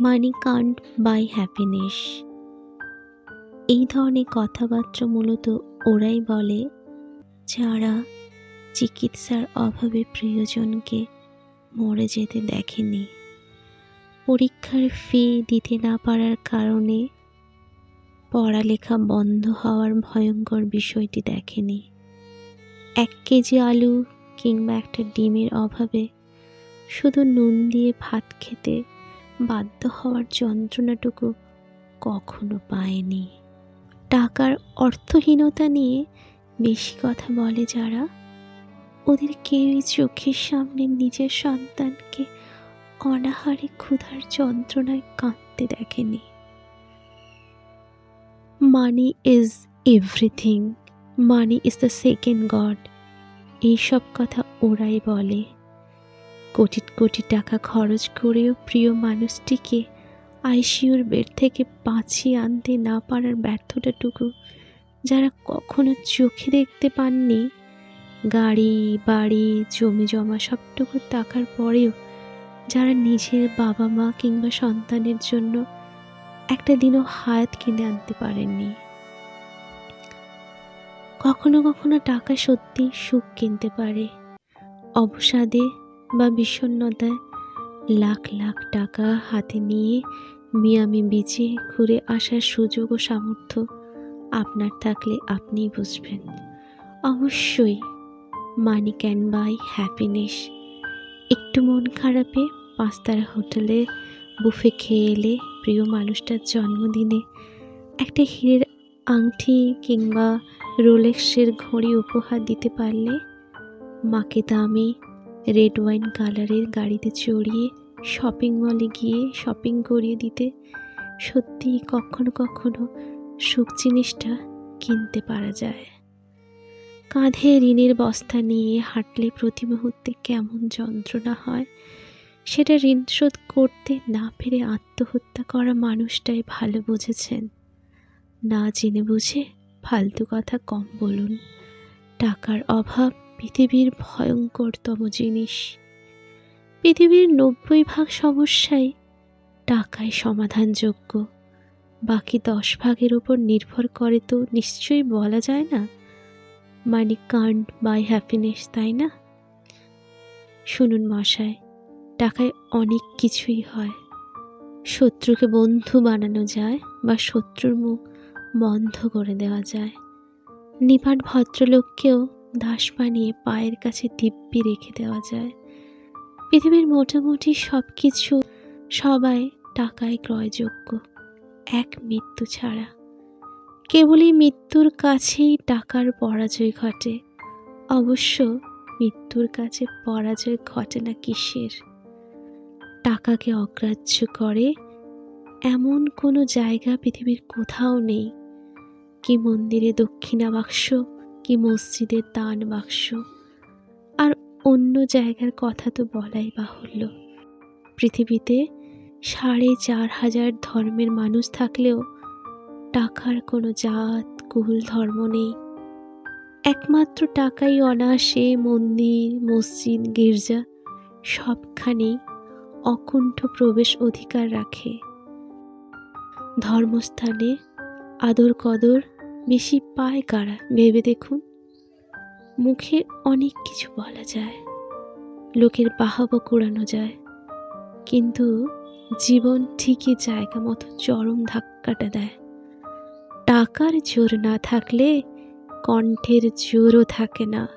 Money Kant by happiness. এই ধরনের কথাবার্তা মূলত ওরাই বলে যারা চিকিৎসার অভাবে প্রিয়জনকে মরে যেতে দেখেনি। পরীক্ষার ফি দিতে না পারার কারণে পড়ালেখা বন্ধ হওয়ার ভয়ঙ্কর বিষয়টি দেখেনি। এক কেজি আলু কিংবা একটা ডিমের অভাবে শুধু নুন দিয়ে ভাত খেতে বাধ্য হওয়ার যন্ত্রণাটুকু কখনো পায়নি। টাকার অর্থহীনতা নিয়ে বেশি কথা বলে যারা, ওদের কেউই চোখের সামনে নিজের সন্তানকে অনাহারে ক্ষুধার যন্ত্রণায় কাঁদতে দেখেনি। Money is everything money is the second god এইসব কথা ওরাই বলে। কোটি কোটি টাকা খরচ করেও প্রিয় মানুষটিকে আইসিইউর বেড থেকে বাঁচিয়ে আনতে না পারার ব্যর্থতাটুকু যারা কখনো চোখে দেখতে পাননি, গাড়ি, বাড়ি, জমি জমা সবটুকু টাকার পরেও যারা নিজের বাবা মা কিংবা সন্তানের জন্য একটা দিনও হায়াত কিনে আনতে পারেননি। কখনো কখনো টাকা সত্যি সুখ কিনতে পারে। অবসাদে বা বিষণ্ণতায় লাখ লাখ টাকা হাতে নিয়ে মিয়ামি বিচে ঘুরে আসার সুযোগ ও সামর্থ্য আপনার থাকলে আপনিই বুঝবেন। অবশ্যই মানি ক্যান বাই হ্যাপিনেস। একটু মন খারাপে পাঁচতারা হোটেলে বুফে খেয়ে এলে প্রিয় মানুষটার জন্মদিনে একটা হীরের আংটি কিংবা রোলেক্সের ঘড়ি উপহার দিতে পারলে মাকে দামি রেড ওয়াইন কালারের গাড়িতে চড়িয়ে শপিং মলে গিয়ে শপিং করিয়ে দিতে সত্যিই কখনো কখনো সুখ জিনিসটা কিনতে পারা যায়। কাঁধে ঋণের বস্তা নিয়ে হাঁটলে প্রতি মুহূর্তে কেমন যন্ত্রণা হয়, সেটা ঋণ শোধ করতে না পেরে আত্মহত্যা করা মানুষটাই ভালো বুঝেছেন। না জেনে বুঝে ফালতু কথা কম বলুন। টাকার অভাব পৃথিবীর ভয়ঙ্করতম জিনিস। পৃথিবীর নব্বই ভাগ সমস্যাই টাকায় সমাধানযোগ্য। বাকি দশ ভাগের উপর নির্ভর করে তো নিশ্চয়ই বলা যায় না? মানি কান্ট বাই হ্যাপিনেস, তাই না? শুনুন মশায় টাকায় অনেক কিছুই হয়। শত্রুকে বন্ধু বানানো যায় বা শত্রুর মুখ বন্ধ করে দেওয়া যায়। নিপাট ভদ্রলোককেও দাস বানিয়ে পায়ের কাছে দিব্যি রেখে দেওয়া যায়। পৃথিবীর মোটামুটি সব কিছু সবাই টাকায় ক্রয়যোগ্য। এক মৃত্যু ছাড়া। কেবলই মৃত্যুর কাছেই টাকার পরাজয় ঘটে। অবশ্য মৃত্যুর কাছে পরাজয় ঘটে না কিসের? টাকাকে অগ্রাহ্য করে এমন কোনো জায়গা পৃথিবীর কোথাও নেই। কি মন্দিরে দক্ষিণা বাক্স কি মসজিদের দান বাক্স। আর অন্য জায়গার কথা তো বলাই বাহুল্য। পৃথিবীতে সাড়ে চার হাজার ধর্মের মানুষ থাকলেও টাকার কোনো জাত, কুল, ধর্ম নেই। একমাত্র টাকাই অনায়াসে মন্দির, মসজিদ, গির্জা সবখানেই অকুণ্ঠ প্রবেশ অধিকার রাখে। ধর্মস্থানে আদর কদর বেশি পায় কারা? ভেবে দেখুন। মুখে অনেক কিছু বলা যায়। লোকের বাহাবা কোড়ানো যায়। কিন্তু জীবন ঠিকই জায়গা মতো চরম ধাক্কাটা দেয়। টাকার জোর না থাকলে কণ্ঠের জোরও থাকে না।